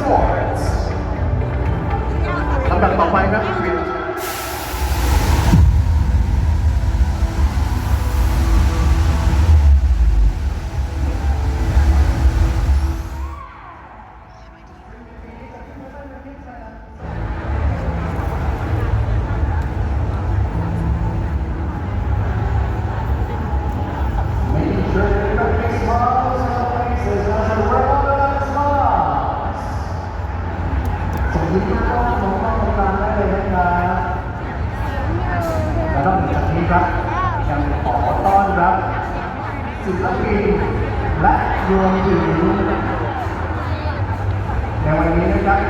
four. และรวมถึงในวันนี้นะครับ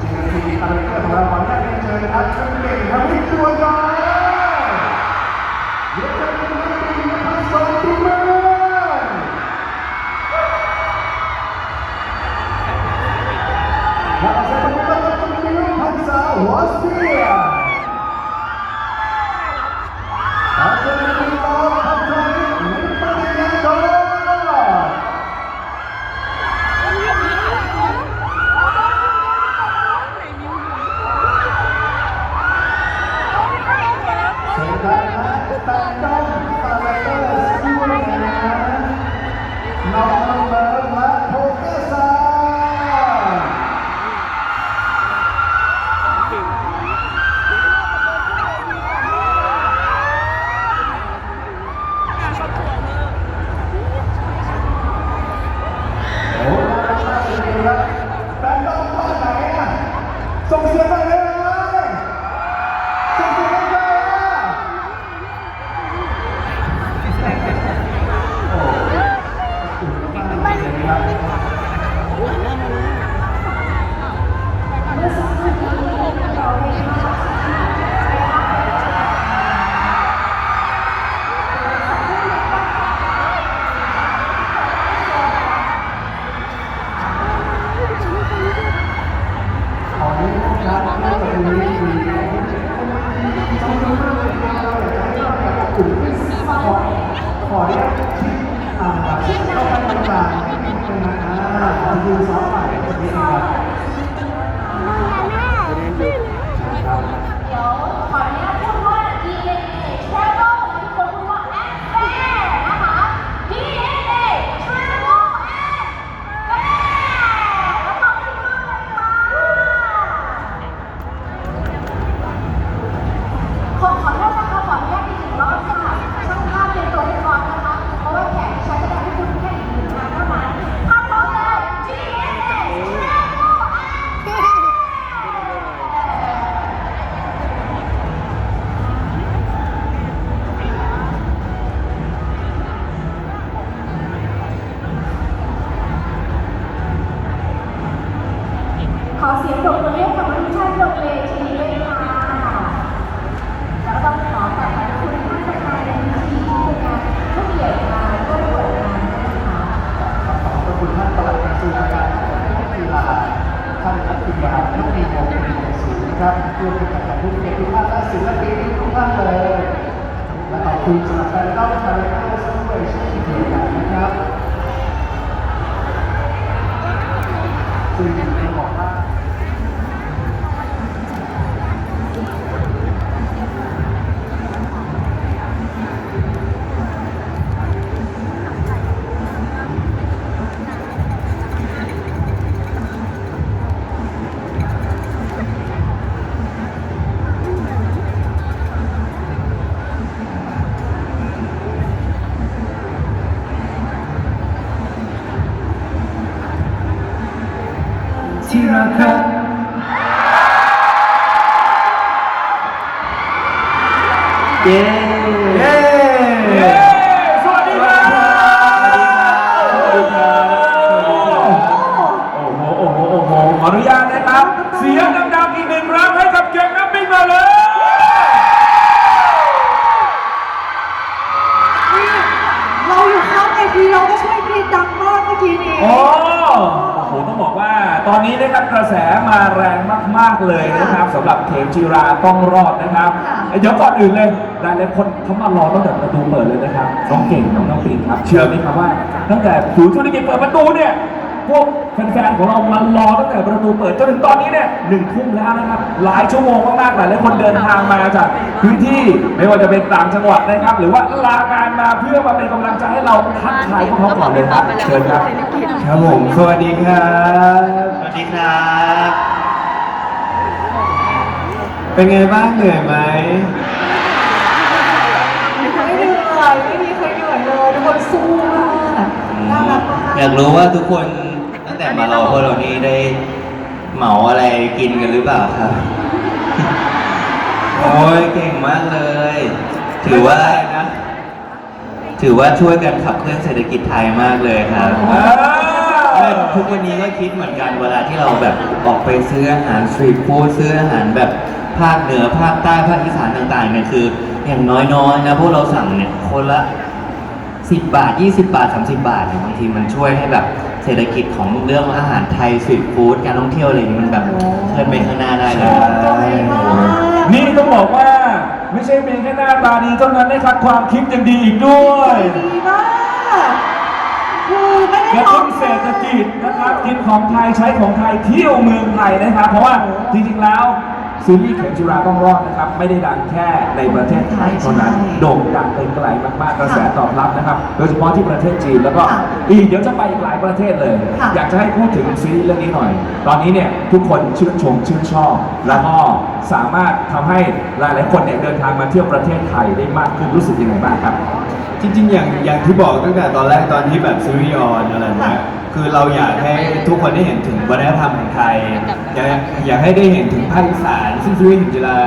จิงทีคาแรคเตอร์ของเราขออนุญาตเรียนเชิญครับคุณเก่งทำให้ตัวน้อย นลงเวทีด้วยค่ะแล้วต้องขอขอบคุณท่านประธานในทีมที่เป็นการผู้เกียรติมาร่วมเปิดงานด้วยนะคะขอบคุณท่านปลัดกระทรวงการกีฬาท่านรัฐยาลูกมีวงเป็นอย่างสูงนครับรวมกับผู้เกียรติทุกท่านและศิลปินทุกท่านเลยและขอบคุณสำหรับการต้อนรับคาแรคเตอร์ด้วยเช่นเดียวกันนะครับ เย้เย้สวัสดีครับสวัสดีครับโอ้โหโอ้โหโอ้โหขออนุญาตนะครับ เสียงดังๆอีกหนึ่งครั้งให้กับเก่งน้ำปิ้งมาเลยเราอยู่ข้างเวทีเราก็ช่วยกรีดดังมากเมื่อกี้นี้ โอ้โอ้โหต้องบอกว่าตอนนี้นะครับกระแสมาแรงมากๆเลยนะครับสำหรับเข็มจีราต้องรอดนะครับ เดี๋ยวก่อนอื่นเลย หลายๆคนเขามารอตั้งแต่ประตูเปิดเลยนะครับน้องเก่งน้องน้องปิงครับ เชื่อไหมครับว่า ตั้งแต่ศูนย์ธุรกิจเปิดประตูเนี่ยพวกแฟนๆของเรามารอตั้งแต่ประตูเปิดจนถึงตอนนี้เนี่ยหนึ่งทุ่มแล้วนะครับ หลายชั่วโมงมากๆหลายๆคนเดินทางมาจากพื้นที่ไม่ว่าจะเป็นต่างจังหวัดนะครับ หรือว่าลางานมาเพื่อมาเป็นกำลังใจให้เราทักทายพวกเขาก่อนเลยครับเชิญครับครับผมสวัสดีครับสวัสดีครับ เป็นไงบ้างเหนื่อยไหมไม่เหนื่อยไม่มีใครเหนื่อยเลยทุกคน สู้มากน่ารักมากอยากรู้ว่าทุกคนตั้งแต่มารอพวกเรานี่ได้เหมาอะไรกินกันหรือเปล่าครับ โอ้ยเก่งมากเลย ถือว่าถือว่าช่วยกันขับเคลื่อนเศรษฐกิจไทยมากเลยครับเออทุกวันนี้ก็คิดเหมือนกันเวลาที่เราแบบออกไปซื้ออาหารสตรีทฟู้ดซื้ออาหารแบบภาคเหนือภาคใต้ภาคอีสานต่างๆเนี่ยคืออย่างน้อยๆนะพวกเราสั่งเนี่ยคนละ 10 บาท 20 บาท 30 บาทเนี่ยบางทีมันช่วยให้แบบเศรษฐกิจของเรื่องอาหารไทยสตรีทฟู้ดการท่องเที่ยวอะไรอย่างนี้มันแบบเคลื่อนไปข้างหน้าได้เลยใจมากนี่ต้องบอกว่าไม่ใช่เพียงแค่หน้าตาดีเท่านั้นนะครับความคิดยังดีอีกด้วยดีมากคือไม่ได้กระท้อตุ้งนเศรษฐกิจนะครับกินของไทยใช้ของไทยเที่ยวเมืองไทยนะครับ เพราะว่าจริงๆแล้ว ซีรีส์เข็มจิราต้องรอดนะครับ ไม่ได้ดังแค่ในประเทศไทยเท่านั้น โด่งดังไปไกลมากๆกระแสตอบรับนะครับ โดยเฉพาะที่ประเทศจีนแล้วก็อีกเดี๋ยวจะไปอีกหลายประเทศเลยอยากจะให้พูดถึงซีรีส์เรื่องนี้หน่อย ตอนนี้เนี่ยทุกคนชื่นชมชื่นชอบ แล้วก็สามารถทำให้หลายๆคนเนี่ยเดินทางมาเที่ยวประเทศไทยได้มากขึ้นรู้สึกยังไงบ้างครับ จริงๆ อย่างอย่างที่บอกตั้งแต่ตอนแรกตอนที่แบบซีรีส์ออนอะไรเงี้ยคื อเราอยากให้ทุกคนได้เห็นถึงวัฒนธรรมของไทย อยากอยากให้ได้เห็นถึงภาคอีสานซึ่งซีรีส์หินจิรา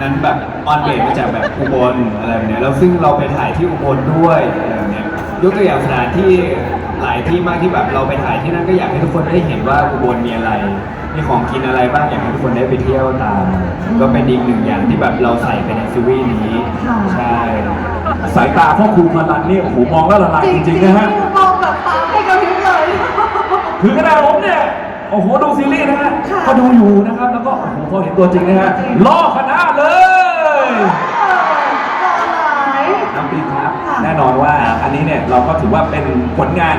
นั้นแบบออนเบสมาจากแบบอุบลอะไรแบบเนี้ยแล้วซึ่งเราไปถ่ายที่อุบลด้วยอะไรแบบเนี้ยยกตัวอย่างสถานที่หลายที่มากที่แบบเราไปถ่ายที่นั่นก็อยากให้ทุกคนได้เห็นว่าอุบลมีอะไร มีของกินอะไรบ้างอยากให้ทุกคนได้ไปเที่ยวตาม ก็เป็นอีกหนึ่งอย่างที่แบบเราใส่ไปในซีรีส์นี้ ใช่ สายตาพ่อครูพลันนี่โอ้โหมองแล้วละลายจริงๆนะฮะ มองแบบตาให้กระพริบเลย ถึงขนาดผมเนี่ย โอ้โหดูซีรีส์นะฮะค่ะก็ดูอยู่นะครับ แล้วก็โอ้โหพอเห็นตัวจริงนะฮะล่อคณะเลยรอหลายน้ำปิงครับค่ะแน่นอนว่าอันนี้เนี่ยเราก็ถือว่าเป็นผลงาน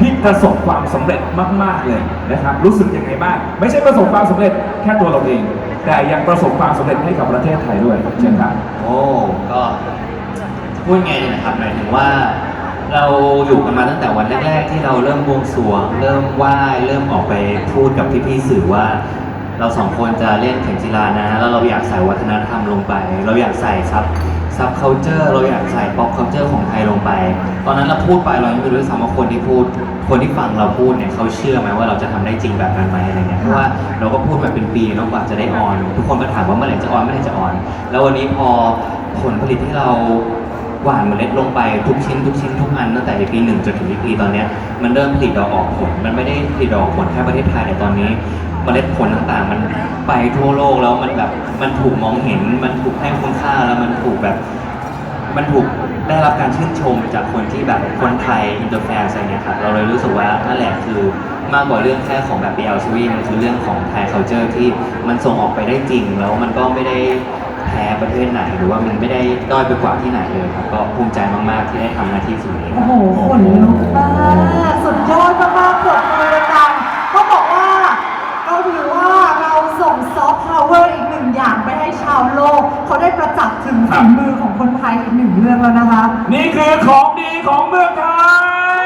ที่ประสบความสำเร็จมาก ๆ เลยนะครับ รู้สึกยังไงบ้าง ไม่ใช่ประสบความสำเร็จแค่ตัวเราเอง แต่ยังประสบความสำเร็จให้กับประเทศไทยด้วยเช่นครับโอ้ก็พูดไงดีนะครับหมายถึงว่า เราอยู่กันมาตั้งแต่วันแรก ๆ ที่เราเริ่มบวงสรวง เริ่มไหว้เริ่มออกไปพูดกับพี่ๆสื่อว่า เราสองคนจะเล่นเข็มจีรานะ แล้วเราอยากใส่วัฒนธรรมลงไป เราอยากใส่ซับซับเคานเจอร์เราอยากใส่ป๊อปเคานเจอร์ของไทยลงไป ตอนนั้นเราพูดไปเรายังไม่รู้ด้วยซ้ำว่าคนที่พูด คนที่ฟังเราพูดเนี่ยเขาเชื่อไหมว่าเราจะทำได้จริงแบบนั้นไหมอะไรเงี้ยเพราะว่าเราก็พูดมาเป็นปีแล้วกว่าจะได้ออน ทุกคนก็ถามว่าเมื่อไหร่จะออนเมื่อไหร่จะออน แล้ววันนี้พอผลผลิตที่เรา หว่านเมล็ดลงไปทุกชิ้นทุกชิ้นทุกอันตั้งแต่ปีหนึ่งจนถึงปีตอนเนี้ยมันเริ่มผลิตดอกออกผล มันไม่ได้ผลิตดอกอกผลแค่ประเทศไทยแต่ตอนนี้ เมล็ดผลต่างๆ มันไปทั่วโลกแล้วมันแบบมันถูกมองเห็น มันถูกให้คุณค่าแล้วมันถูกแบบ มันถูกได้รับการชื่นชมจากคนที่แบบคนไทยอินเตอร์แฟนอะไรเงี้ยครับเราเลยรู้สึกว่านั่นแหละคือมากกว่าเรื่องแค่ของแบบ BL s w e มันคือเรื่องของไทย culture ที่มันส่งออกไปได้จริงแล้วมันก็ไม่ได้ แพ้ประเทศไหน หรือว่ามันไม่ได้ด้อยไปกว่าที่ไหนเลยครับก็ภูมิใจมากๆที่ได้ทำหน้าที่ส่วนนี้คโอ้รับ โหขนลุกมากสุดยอดมากๆปรบมือดังๆต้องบอกว่าเราถือว่าเราส่งซอฟต์พาวเวอร์อีกหนึ่งอย่างไปให้ชาวโลก เขาได้ประจักษ์ถึงครัฝีบ มือของคนไทยอีกหนึ่งเรื่องแล้วนะคะ นี่คือของดีของเมืองไทย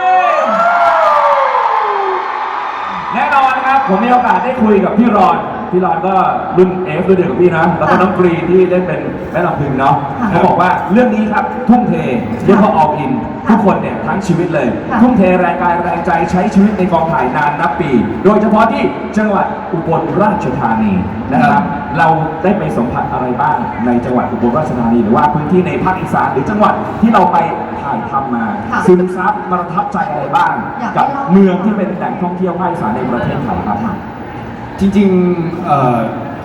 แน่นอนครับ ผมมีโอกาสได้คุยกับพี่รอน พี่รอนก็รุ่นเอฟรุ่นเดียวกับพี่นะ แล้วก็น้องกรีนที่เล่นเป็นแม่ลำพึงเนาะค่ะเขาบอกว่าเรื่องนี้ครับทุ่มเทเรียกว่าออ l อิน ค่ะทุกคนเนี่ยทั้งชีวิตเลย ค่ะทุ่มเทแรงกายแรงใจใช้ชีวิตในกองถ่ายนานนับปี โดยเฉพาะที่จังหวัดอุบลราชธานีนะครับ เราได้ไปสัมผัสอะไรบ้างในจังหวัดอุบลราชธานีหรือว่าพื้นที่ในภาคอีสานหรือจังหวัดที่เราไปถ่ายทำมาค่ะซึมซับประทับใจอะไรบ้าง อยากให้กับเล่า เมืองที่เป็นแหล่งท่องเที่ยวภาคอีสานในประเทศไทยครับ จริงๆเอ่อ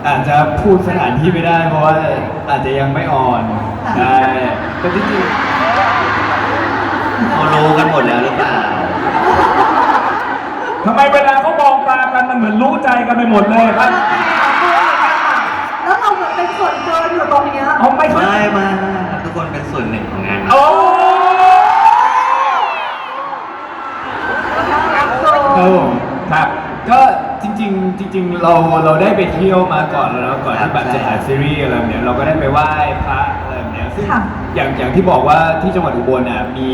อาจจะพูดสถานที่ไม่ได้ เพราะว่าอาจจะยังไม่ออนค่ะใช่แต่จริงเขารู้กันหมดแล้วหรือเปล่าทำไมเวลาเขามองตากันมันเหมือนรู้ใจกันไปหมดเลยครับแล้วเราเหมือนเป็นส่วนเกินอยู่ตรงเนี้ยเอาไม่ค่อยไม่มาทุกคนเป็นส่วนหนึ่งของงานโอ้ๆครับผม จริง ๆ เราเราได้ไปเที่ยวมาก่อนแล้วนะก่อนที่แบบจะถ่ายซีรีส์อะไรแบบเนี้ยเราก็ได้ไปไหว้พระอะไรแบบเนี้ยซึ่งค่ะ อย่างอย่างที่บอกว่าที่จังหวัดอุบลน่ะมี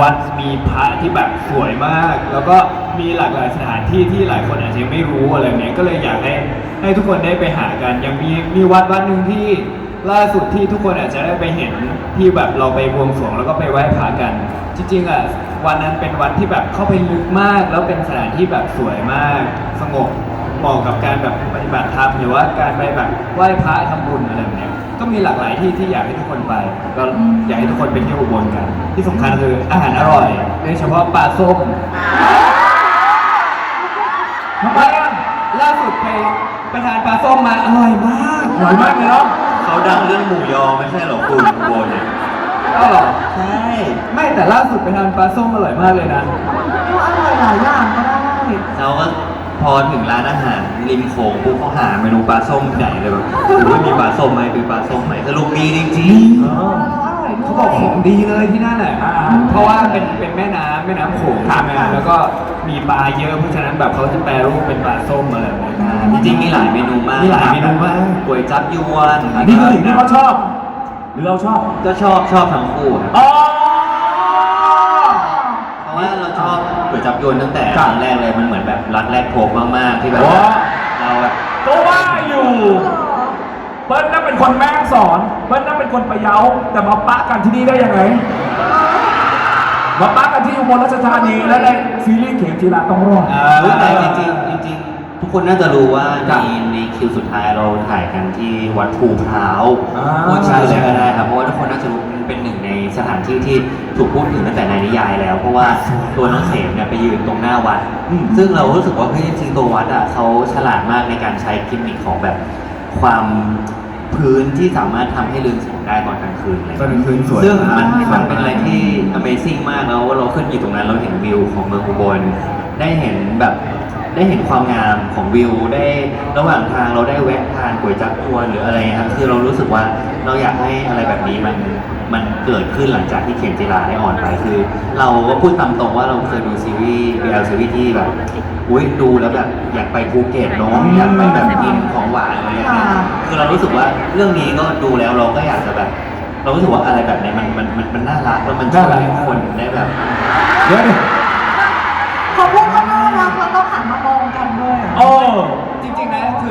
วัดมีพระที่แบบสวยมาก แล้วก็มีหลากหลายสถานที่ที่หลายคนอาจจะยังไม่รู้อะไรแบบเนี้ยก็เลยอยากให้ให้ทุกคนได้ไปหากันยังมีมีวัดวัดหนึ่งที่ ล่าสุดที่ทุกคนอาจจะได้ไปเห็นที่แบบเราไปบวงสรวงแล้วก็ไปไหว้พระกัน จริงๆอะวันนั้นเป็นวันที่แบบเข้าไปลึกมาก แล้วเป็นสถานที่แบบสวยมาก สงบเหมาะกับการแบบปฏิบัติธรรมหรือว่าการไปแบบไหว้พระทำบุญอะไรแบบเนี้ยก็มีหลากหลายที่ที่อยากให้ทุกคนไปก็อยากให้ทุกคนไปเที่ยวอุบลกัน ที่สำคัญคืออาหารอร่อยโดยเฉพาะปลาส้มทำไมอะล่าสุดไปไปทานปลาส้มมาอร่อยมากอร่อยมากเลยเนาะ เขาดังเรื่องหมูยอไม่ใช่เหรอคุณโบเนี่ยก็หรอใช่ไม่แต่ล่าสุดไปทานปลาส้มอร่อยมากเลยนะก็อร่อยหลายอย่างก็ได้เราก็พอถึงร้านอาหารริมโขงปุ๊บเขาหาเมนูปลาส้มที่ไหนเลยแบบหรือว่ามีปลาส้มไหมมีปลาส้มไหมสรุปมีจริงๆ เอออร่อยด้วยเขาบอกของดีเลยที่นั่นแหละอ่าเพราะว่าเป็นเป็นแม่น้ำแม่น้ำโขงใช่ไหมแล้วก็มีปลาเยอะเพราะฉะนั้นแบบเขาจะแปรรูปเป็นปลาส้มอะไรแบบนี้ จริงๆมีหลายเมนูมากมีหลายเมนูมาก ก๋วยจับยวนนี่คือสิ่งที่เขาชอบ หรือเราชอบก็ชอบชอบทั้งคู่ครับอ๋อ เพราะว่าเราชอบก๋วยจับยวนตั้งแต่คครับรั้งแรกเลยมันเหมือนแบบรักแรกพบมากๆที่แบบโอ้ เราแบบ ก็ว่าอยู่ เปิ้ลน่าเป็นคนแม่ฮ่องสอน เปิ้ลน่าเป็น คนประเยาแต่มาปะกันที่นี่ได้ยังไงมาปะกันที่อุบลราชธานีและในซีรีส์เข็มจีราต้องรอดอ่าเฮ้ยแต่จริงๆจริงๆทุกคนน่าจะรู้ว่าในในคิวสุดท้ายเราถ่ายกันที่วัดภูพร้าวอ่าพูดชื่อเลยก็ได้ครับเพราะว่าทุกคนน่าจะรู้มันเป็นหนึ่งในสถานที่ที่ถูกพูดถึงตั้งแต่ในนิยายแล้ว เพราะว่าตัวน้องเสมเนี่ยไปยืนตรงหน้าวัดอืมซึ่งเรารู้สึกว่าเฮ้ยจริงๆตัววัดอะเขาฉลาดมากในการใช้กิมมิคของแบบความ พื้นที่สามารถทำให้ลืมแสงได้ตอนกลางคืนอะไรตอนกลางคืนสวยซึ่งมันมากมันเป็นอะไรที่ Amazing มากแล้วเราขึ้นอยู่ตรงนั้นเราเห็นวิวของเมืองอุบลได้เห็นแบบได้เห็นความงามของวิวได้ระหว่างทางเราได้แวะทานก๋วยจั๊บยวนหรืออะไรเงี้ยครับคือเรารู้สึกว่าเราอยากให้อะไรแบบนี้มัน มันเกิดขึ้นหลังจากที่เขียนจีราได้อ่อนไปคือ เราก็พูดตามตรงว่าเราเคยดูซีรีส์ BL ซีรีส์ที่แบบอุ้ยดูแล้วแบบอยากไปภูเก็ตเนาะอยากไปแบบกินของหวานอะไรอย่างเงี้ยค่ะคือเรารู้สึกว่าเรื่องนี้ก็ดูแล้วเราก็อยากจะแบบ เรารู้สึกว่าอะไรแบบนี้มันมันมันมันน่ารักแล้วมันช่วยให้คนได้แบบ เดี๋ยวดิพอพูดว่าน่ารักเราต้องหันมามองกันด้วย โอ้จริงๆนะ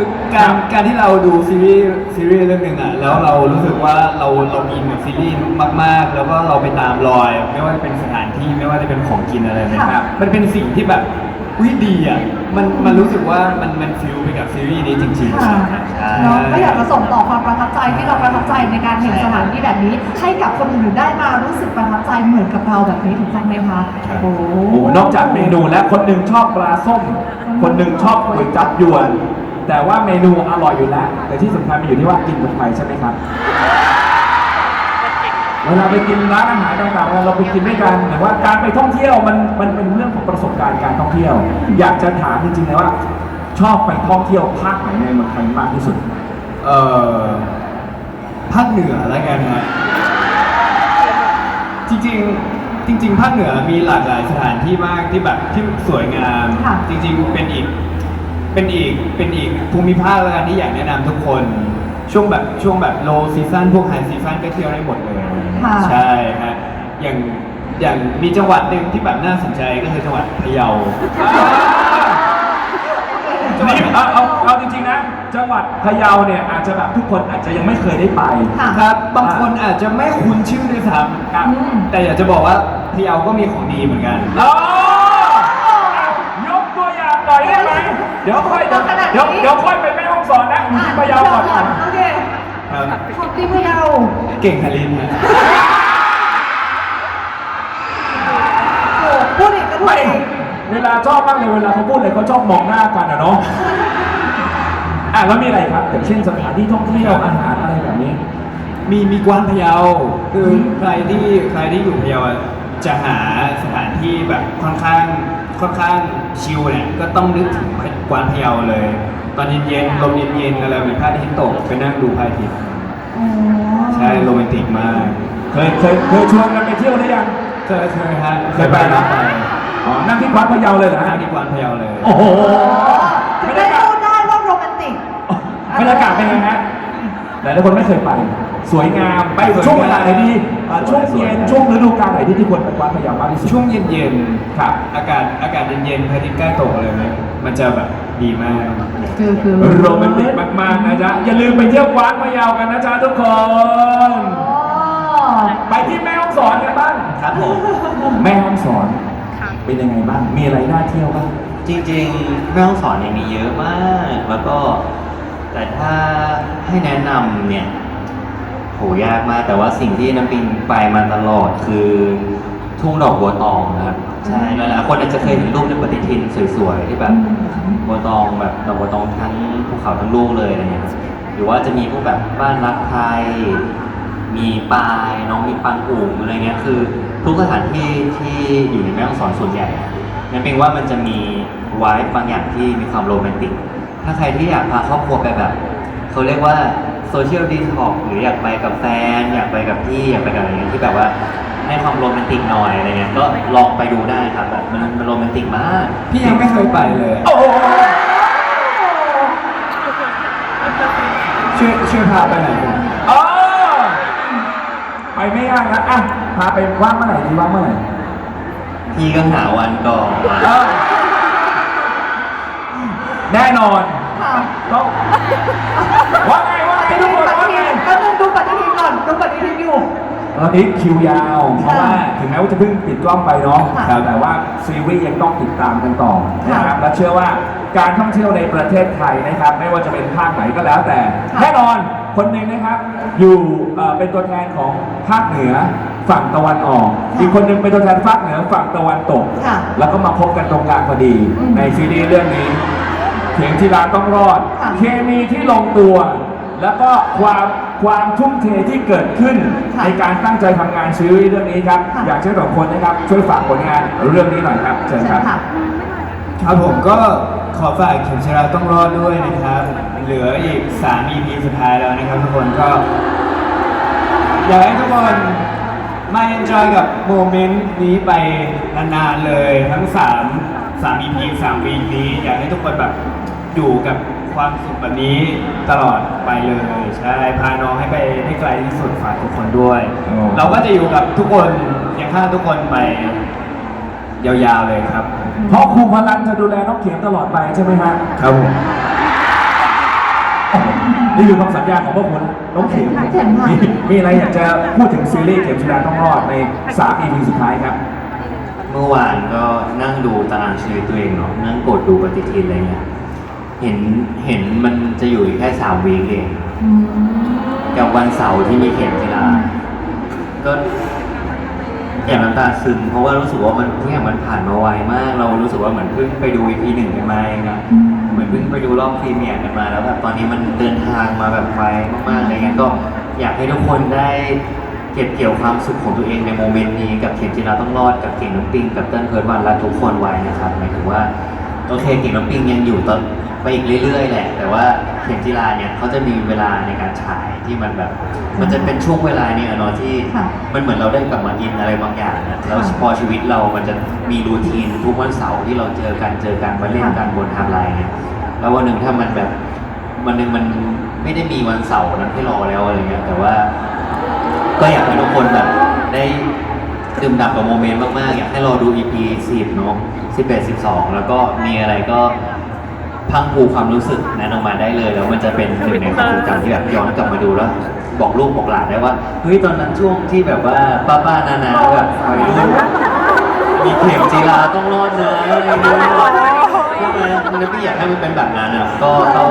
คือการการที่เราดูซีรีส์ซีรีส์เรื่องหนึ่งอะแล้วเรารู้สึกว่าเราเราอินกับซีรีส์มากๆ แล้วก็เราไปตามรอย ไม่ว่าจะเป็นสถานที่ไม่ว่าจะเป็นของกินอะไรนะคค่ะรับมันเป็นสิ่งที่แบบอุ้ยดีอะมันมันรู้สึกว่ามันมันฟิลไปกับซีรีส์นี้จริงๆค่ะใช่เนาะก็อยากจะส่งต่อความประทับใจที่เราประทับใจในการเห็นสถานที่แบบนี้ ให้กับคนอื่นได้มารู้สึกประทับใจเหมือนกับเราแบบนี้ถูกต้องไหมคะโอ้โหนอกจากเมนูแล้วคนหนึ่งชอบปลาส้ม คนหนึ่งชอบก๋วยจับยวน แต่ว่าเมนูอร่อยอยู่แล้ว แต่ที่สำคัญมันอยู่ที่ว่ากินกับใครใช่ไหมครับ เวลาไปกินร้านอาหารต่างๆเราไปกินด้วยกันแต่ว่าการไปท่องเที่ยวมันมันเป็นเรื่องของประสบการณ์การท่องเที่ยว อยากจะถามจริงๆเลยว่า ชอบไปท่องเที่ยวภาคไหนในเมืองไทยมากที่สุด เอ่อภาคเหนือแล้วกันฮะจริงๆจริง ๆ ภาคเหนือมีหลากหลายสถานที่มากที่แบบที่สวยงาม ค่ะ จริง ๆ เป็นอีก เป็นอีกเป็นอีกภูมิภาคแล้วกันที่อยากแนะนำทุกคน ช่วงแบบช่วงแบบโลซีซั o นพวกไฮซีซันก็เที่ยวได้หมดเลยค่ะ ใช่ฮะอย่างอย่างมีจังหวัดหนึ่งที่แบบน่าสนใจก็คือจังหวัดพะเยา นี่เอาเอาเอาจริงๆนะ จังหวัดพะเยาเนี่ยอาจจะแบบทุกคนอาจจะยังไม่เคยได้ไป ค่ะ ครับบางคนอาจจะไม่คุ้นชื่อด้วยซ้ครับอืมำแต่อยากจะบอกว่าพะเยาก็มีของดีเหมือนกัน อ๋อยกตัวอย่างหน่อยได้ไหม เดี๋ยวค่อยเดี๋ยวขนาดนี้เดี๋ยวเดี๋ยวค่อยไปแม่ห้องสอนนะอยู่ที่พะเยาก่อนอะโอเคครับของที่พะเยาเก่งฮารินฮะโอ้พูดอีกก็ถูกไม่อีกเวลาชอบมากเลยเวลาเขาพูดเลยเขาชอบมองหน้ากันอะเนาะอะแล้วมีอะไรครับอย่างเช่นสถานที่ท่องเที่ยวอาหารอะไรแบบนี้ มีมีกวานพะเยาคือใครที่ใครที่อยู่พะเยาอะจะหาสถานที่แบบค่อนข้างค่อนข้างชิลเนี่ยก็ต้องนึกถึง กวานพะเยาเลย ตอนเย็นๆลมเย็นๆอะไรแบบพระอาทิตย์ตกไปนั่งดูพระอาทิตย์อ๋อใช่โรแมนติกมาก เคยเคยเคยชวนกันไปเที่ยวหรือยัง เคยเคยฮะเคยไปนะไปอ๋อนั่งที่วัดพะเยาเลยเหรอฮะนั่งที่กวานพะเยาเลย โอ้โหถึงได้พูดได้ว่าโรแมนติกบรรยากาศเป็นไงฮะหลายๆคนไม่เคยไป สวยงามไปช่วงเวลาไหนดีอ่าช่วงเย็นช่วงฤดูกาลไหนที่ที่ควรไปกวาดพะเยามากที่สุดช่วงเย็นครับๆอากาศอากาศเย็นๆพระอาทิตย์ใกล้ตกอะไรไหมมันจะแบบ ดีมากคือคือโรแมนติกมากๆนะจ๊ะ อย่าลืมไปเที่ยวกวานพะเยากันนะจ๊ะทุกคน ไปที่แม่ฮ่องสอนกันบ้างครับผมแม่ฮ่องสอนเป็นยังไงบ้าง มีอะไรน่าเที่ยวบ้าง จริงๆแม่ห้องสอนเนี่ยมีเยอะมาก แล้วก็ แต่ถ้าให้แนะนำเนี่ยโหยากมาก แต่ว่าสิ่งที่น้ำปิงไปมาตลอดคือทุ่งดอกบัวตองนะครับ ใช่หลายๆคนอาจจะเคยเห็นรูปในปฏิทินสวยๆที่แบบบัวตองแบบดอกบัวตองทั้งภูเขาทั้งลูกเลยอะไรเงี้ยครับหรือว่าจะมีพวกแบบบ้านรักไทย มีปลายน้องมีปังอุ๋งอะไรเงี้ยคือ ทุกสถานที่ที่อยู่ในแม่ฮ่องสอนส่วนใหญ่อะนั่นเป็นว่ามันจะมีไวท์บางอย่างที่มีความโรแมนติก ถ้าใครที่อยากพาครอบครัวไปแบบเขาเรียกว่าโซเชียลดีท็อกหรืออยากไปกับแฟน อยากไปกับพี่อยากไปกับอะไรเงี้ยที่แบบว่า ให้ความโรแมนติกหน่อยอะไรเงี้ยก็ลองไปดูได้ครับแบบมันมันโรแมนติกมากพี่ยังไม่เคยไปเลยโอ้โหช่วยช่วยพาไปหน่อยผมเออไปไม่ยากนะอะพาไปว่างเมื่อไหร่ดีว่างเมื่อไหร่พี่ก็หาวันก่อนเออแน่นอนค่ะต้องว่าไงว่าไงทุกคนปฏิว่าทิไงนก็ต้องดูปฏิทินก่อนดูปฏิทินอยู่ ตอนนี้คิวยาว เพราะว่าถึงแม้ว่าจะเพิ่งปิดกล้องไปเนาะค่ะแต่ว่าซีรีส์ยังต้องติดตามกันต่อนะครับค่ะและเชื่อว่าการท่องเที่ยวในประเทศไทยนะครับ ไม่ว่าจะเป็นภาคไหนก็แล้วแต่ ค่ะแน่นอนคนหนึ่งนะครับ อยู่เอ่อเป็นตัวแทนของภาคเหนือฝั่งตะวันออกอีกคนหนึ่งเป็นตัวแทนภาคเหนือฝั่งตะวันตก ค่ะแล้วก็มาพบกันตรงกลางพอดี อืมในซีรีส์เรื่องนี้เข็มจีราต้องรอด ค่ะ เคมีที่ลงตัว แล้วก็ความ ความทุ่มเทที่เกิดขึ้นค่ะในการตั้งใจทำงานซีรีส์เรื่องนี้ครับค่ะอยากให้สองคนนะครับ ช่วยฝากผลงานเรื่องนี้หน่อยครับเชิญใช่ครับค่ะครับผมก็ขอฝากเข็มชราต้องรอดด้วยนะครับ เหลืออีก 3 EP สุดท้ายแล้วนะครับทุกคนก็ อยากให้ทุกคนมาเอนจอยกับโมเมนต์นี้ไปนานๆเลยทั้ง 3 3 EP 3วีคนี้ อยากให้ทุกคนแบบอยู่กับ ความสุขแบบนี้ตลอดไปเลยใช่พาน้องให้ไปให้ไกลที่สุดฝากทุกคนด้วย โอ้ เราก็จะอยู่กับทุกคนยังข้างทุกคนไปยาวๆเลยครับเพราะครูพลันจะดูแลน้องเข็มตลอดไปใช่ไหมฮะ ครับผมนี่คือคำสัญญาของพวกคุณน้องเข็มเข็มค่ะ มีมีอะไรอยากจะพูดถึงซีรีส์เข็มจีราต้องรอดใน3 EP สุดท้ายครับ เมื่อวานก็นั่งดูตารางชีวิตตัวเองเนาะนั่งกดดูปฏิทินอะไรเงี้ย เห็นเห็นมันจะอยู่อีกแค่สามวีคเองอืมกับวันเสาร์ที่มีเข็มกีฬาก็แอบน้ำตาซึมเพราะว่ารู้สึกว่ามันทุกอย่างมันผ่านมาไวมาก เรารู้สึกว่าเหมือนเพิ่งไปดู EP หนึ่งกันมาเองอะเหมือนเพิ่งไปดูรอบพรีเมียร์กันมาแล้วแบบตอนนี้มันเดินทางมาแบบไวมากๆอะไรเงี้ยก็อยากให้ทุกคนได้เก็บเกี่ยวความสุขของตัวเองในโมเมนต์นี้กับเข็มจีราต้องรอดกับเก่งน้ำปิงกับเติ้ลเพิร์ดวันและทุกคนไว้นะครับหมายถึงว่าโอเคเก่งน้ำปิงยังอยู่ต่อ ไปอีกเรื่อยๆแหละ แต่ว่าเข็มจีราเนี่ยเขาจะมีเวลาในการฉายที่มันแบบ มันจะเป็นช่วงเวลาเนี่ยเนาะที่ค่ะมันเหมือนเราได้กลับมาอินอะไรบางอย่างนะแล้วค่ะพอชีวิตเรามันจะมีรูทีนทุกวันเสาร์ที่เราเจอกันเจอกันมาเล่นกันบนไทม์ไลน์เนี่ยแล้ววันหนึ่งถ้ามันแบบวันหนึ่งมันไม่ได้มีวันเสาร์นั้นให้รอแล้วอะไรเงี้ยแต่ว่า ก็อยากให้ทุกคนแบบได้ดื่มด่ำกับโมเมนต์มากๆ อยากให้รอดู EP 10เนาะ11 12 แล้วก็มีอะไรก็ พังผูความรู้สึกนั้นออกมาได้เลย แล้วมันจะเป็นหนึ่งในความทรงจำที่แบบย้อนกลับมาดูแล้ว บอกลูกบอกหลานได้ว่าเฮ้ยตอนนั้นช่วงที่แบบว่าป้าป้าๆนานาๆแบบวัยรุ่นมีเข็มจีราต้องรอดนะอะไรอย่างเงี้ยใช่ไหมมันไม่อยากให้มันเป็นแบบนั้นอะก็ก็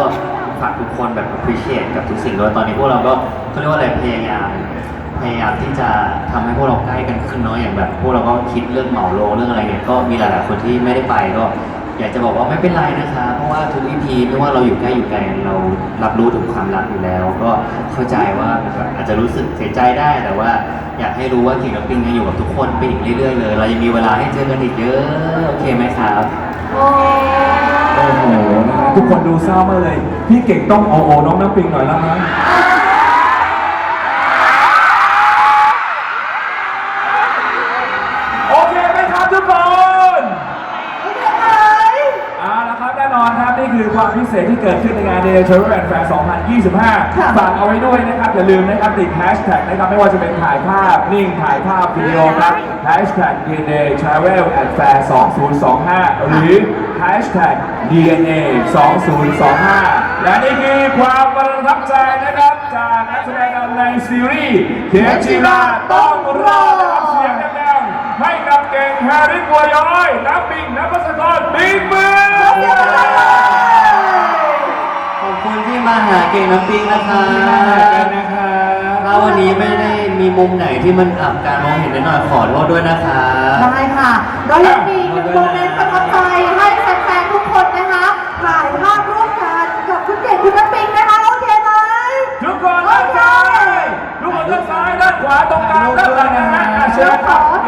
ฝากทุกคนแบบ appreciate กับทุกสิ่งด้วยตอนนี้พวกเราก็เขาเรียกว่าอะไรพยายามพยายามที่จะทำให้พวกเราใกล้กันขึ้นเนาะอย่างแบบ พวกเราก็คิดเรื่องเหมาโลเรื่องอะไรเงี้ยก็มีหลายๆคนที่ไม่ได้ไปก็ อยากจะบอกว่าไม่เป็นไรนะคะ เพราะว่าทุก EP ไม่ว่าเราอยู่ใกล้อยู่ไกลเรารับรู้ถึงความรักอยู่แล้ว ก็เข้าใจว่าแบบอาจจะรู้สึกเสียใจได้แต่ว่า อยากให้รู้ว่ากิ่งกับปิงยังอยู่กับทุกคนไปอีกเรื่อยๆเลยเรายังมีเวลาให้เจอกันอีกเยอะโอเคไหมครับโอ้โหทุกคนดูเศร้ามากเลย พี่เก่งต้องโอโอน้องน้ำปิงหน่อยแล้วนะ ไหมครับทุกคนโอเคไหมเอาละครับแน่นอนครับนี่คือความ2025 ฝากเอาไว้ด้วยนะครับ อย่าลืมนะครับติดแฮชแท็กนะครับ ไม่ว่าจะเป็นถ่ายภาพ นิ่งถ่ายภาพวิดีโอครับแฮชแท็ก DNA Travel and Fair 2025 หรือ Hashtag DNA 2025 และนี่คือความประทับใจนะครับ จากนักแสดงนำในซีรีส์เขียนชีราต้องรอดนะครับเสียงดังๆให้กับเก่งแฮร์รี่บัวย้อยน้ำปิงน้ำพัสกรบิ๊กเมืองขอบ คุณที่มาหาเก่งน้ำปิงนะคะกันนะครับถ้าวันนี้ไม่ได้มีมุมไหนที่มันอับการมองเห็นนิดหน่อยขอโทษด้วยนะคะ ได้ค่ะเรายังมีหนึ่งโมเมนต์ประทับใจให้แฟนๆทุกคนนะคะถ่ายภาพร่วมกันกับคุณเก่งคุณน้ำปิงนะคะโอเคไหมทุกคนด้านซ้ายทุกคนด้านซ้ายด้านขวาตรงกลางด้านหลังนะฮะอะเชิเดี๋ยวญขครัอบ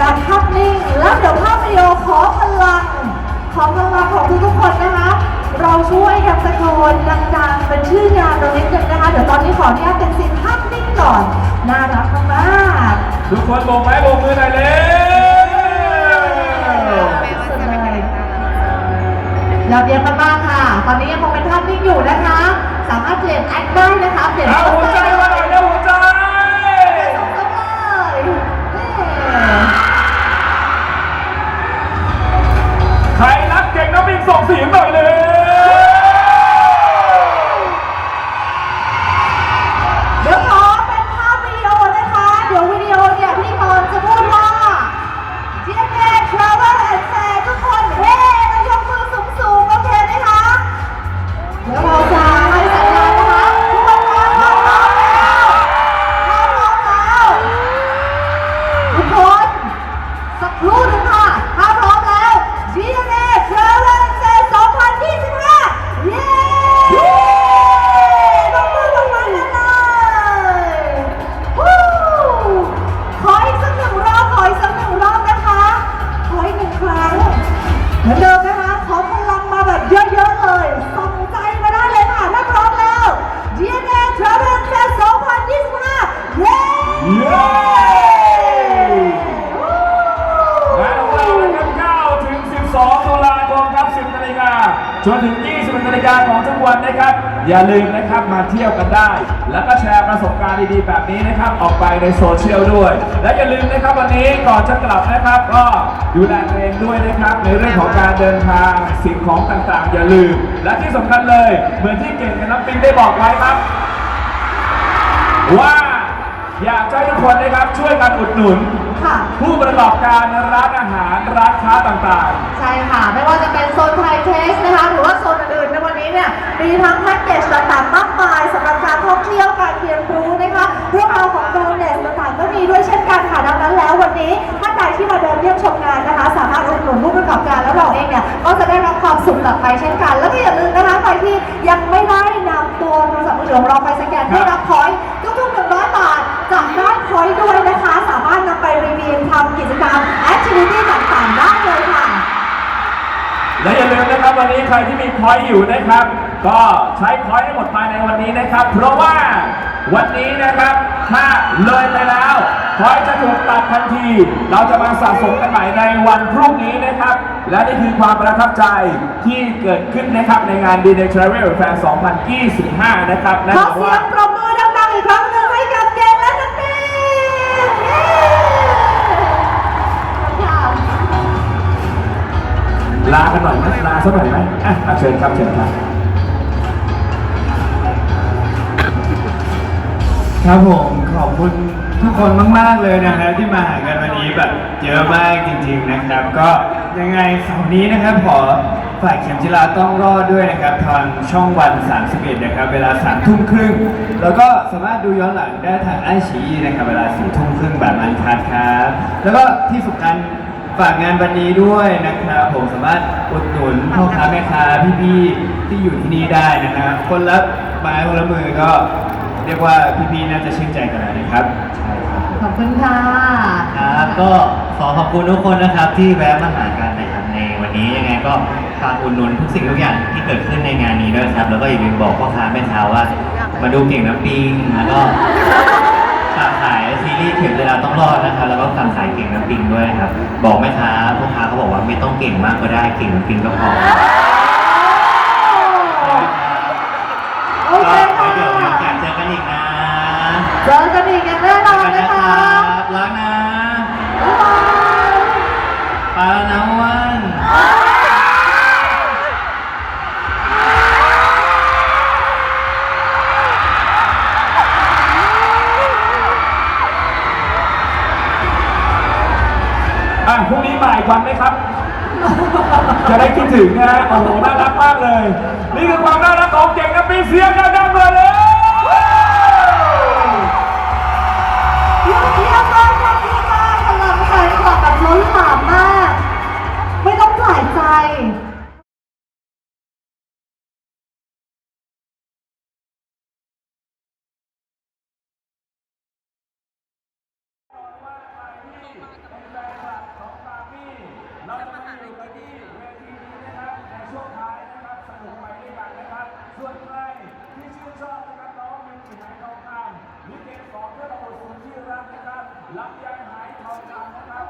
แบบภาพนิ่งแล้วเดี๋ยวภาพวิดีโอขอพลัง ขอพลังของทุกๆคนนะคะ เราช่วยกันตะโกนดังๆเป็นชื่องานเรานิดนึงนะคะ เดี๋ยวตอนนี้ขออนุญาตเป็นซีนภาพนิ่งก่อน น่ารักมากๆทุกคนโบกไม้โบกมือหน่อยเร็วสุดเลยยอดเยี่ยมมากๆค่ะ ตอนนี้ยังคงเป็นภาพนิ่งอยู่นะคะ สามารถเปลี่ยนแอคได้นะคะ เปลี่ยนเอาหัวใจมาหน่อยเร็ว เก่งน้ ในโซเชียลด้วย และอย่าลืมนะครับวันนี้ก่อนจะกลับนะครับ ก็ดูแลตัวเองด้วยนะครับ ในเรื่องของการเดินทางสิ่งของต่างๆ อย่าลืม และที่สำคัญเลยเหมือนที่เก่งกับน้ำปิงได้บอกไว้ครับ ว่า อยากจะให้ทุกคนนะครับช่วยกันอุดหนุน ค่ะ ผู้ประกอบการร้านอาหารร้านค้าต่างใช่ค่ะ ไม่ว่าจะเป็นโซนไทยเทสนะคะ หรือว่าโซนอื่นๆในวันนี้เนี่ย มีทั้งแพ็กเกจต่างๆมากมายสำหรับการท่องเที่ยวการเรียนรู้นะคะเรื่องราวของโดเนสต่างๆก็มีด้วยเช่นกันค่ะ ดังนั้นแล้ววันนี้ถ้าใครที่มาเดินเยี่ยมชมงานนะคะ สามารถอุดหนุนผู้ประกอบการแล้วเราเองเนี่ย ก็จะได้รับความสุขกลับไปเช่นกัน แล้วก็อย่าลืมนะคะใครที่ยังไม่ได้นำตัวโทรศัพท์มือถือของเราไปสแกนเพื่อรับพอยต์ทุกๆ100 บาทจะได้พอยต์ด้วยนะคะ สามารถนำไปรีวิวทำกิจกรรมแอคทิวิตี้ต่างๆได้เลยค่ะๆและอย่าลืมนะครับวันนี้ใครที่มีพอยต์อยู่นะครับ ก็ใช้พอยต์ให้หมดภายในวันนี้นะครับ เพราะว่าวันนี้นะครับถ้าเลยไปแล้วพอยต์จะถูกตัดทันที เราจะมาสะสมกันใหม่ในวันพรุ่งนี้นะครับ และนี่คือความประทับใจที่เกิดขึ้นนะครับในงาน d n Travel Fair 2025 นะครับนั่นขอหมายเสีว่ายงปรบ ลากันหน่อยไหมลาสักหน่อยไหมอะอะเชิญครับเชิญครับครับผมขอบคุณทุกคนมาก ๆ เลยนะฮะที่มาหากันวันนี้แบบเยอะมากจริง ๆนะครับ ก็ยังไงเสาร์นี้นะครับขอฝากเข็มจิลาต้องรอดด้วยนะครับทางช่องวัน 31 นะครับ เวลา3ทุ่มครึ่ง แล้วก็สามารถดูย้อนหลังได้ทางไอชีนะครับ เวลา4ทุ่มครึ่งแบบอันคัดครับ แล้วก็ที่สำคัญ ฝากงานวันนี้ด้วยนะครับผมสามารถอุดหนุนพ่อค้าแม่ค้าพี่ๆที่อยู่ที่นี่ได้นะครับคนละไม้คนละมือก็เรียกว่าพี่ๆน่าจะชื่นใจกันแล้วนะครับใช่ครับขอบคุณค่ะครับก็ขอขอบคุณทุกคนนะครับที่แวะมาหากันนะครับในวันนี้ยังไงก็ฝากอุดหนุนทุกสิ่งทุกอย่างที่เกิดขึ้นในงานนี้ด้วยครับ แล้วก็อย่าลืมบอกพ่อค้าแม่ค้าว่า มาดูเก่งน้ำปิงแล้วก็ฝาก ขายซีรีส์เข็มเวลาต้องรอดนะครับแล้วก็ฝากขายเก่งน้ำปิงด้วยนะครับ บอกแม่ค้าพ่อค้าเขาบอกว่าไม่ต้องเก่งมากก็ได้เก่งน้ำปิงก็พอโอก็เคไว้ค่ะเดี๋ยวมีโอกาสเจอกันอีกนะเจอกันอีกอย่างแน่นอนเจอกันนะนะคคะรับรักนะ บ๊ายบายไปแล้วนะวันอ่ วันไหมครับ จะได้คิดถึงนะฮะโอ้โหน่ารักมากเลย นี่คือความน่ารักของเก่งนะปีเสียงดังๆเลย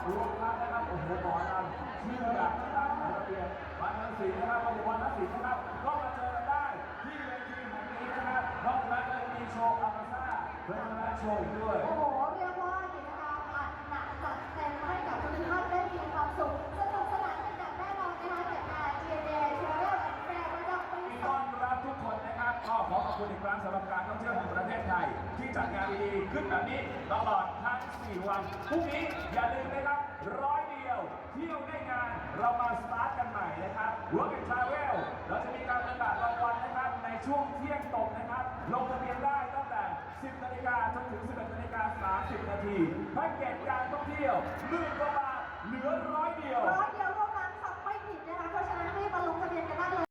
รวมทั้งนะครับโอ้โหหมอนำชื่อดังนะครับระเบียบวันนันศิลป์นะครับวันวันนันศิลป์นะครับก็มาเจอกันได้ที่เวทีแห่งนี้นะครับนอกจากนั้นมีโชว์อามาซ่าเพื่อนนักโชว์ด้วยโอ้โหเรียกว่ากิจกรรมอัดหนักจัดเต็มให้กับทุกท่านได้มีความสุขสนุกสนานกันอย่างแน่นอนนะคะกับงาน TNA Travel and Fair ประจำปีต้อนรับทุกคนนะครับก็ขอขอบคุณอีกครั้งสำหรับการท่องเที่ยวแห่งประเทศไทย ที่จัดงานดีๆขึ้นแบบนี้ตลอด 4 วันพรุ่งนี้อย่าลืมนะครับร้อยเดียวเที่ยวได้งานเรามาสตาร์ทกันใหม่นะครับ Work and Travel เราจะมีการประกาศรางวัลนะครับในช่วงเที่ยงตรงนะครับ ลงทะเบียนได้ตั้งแต่ 10นาฬิกาจนถึง 11นาฬิกา30นาทีแพ็กเกจการท่องเที่ยวหมื่นกว่าบาทเหลือร้อยเดียวร้อยเดียว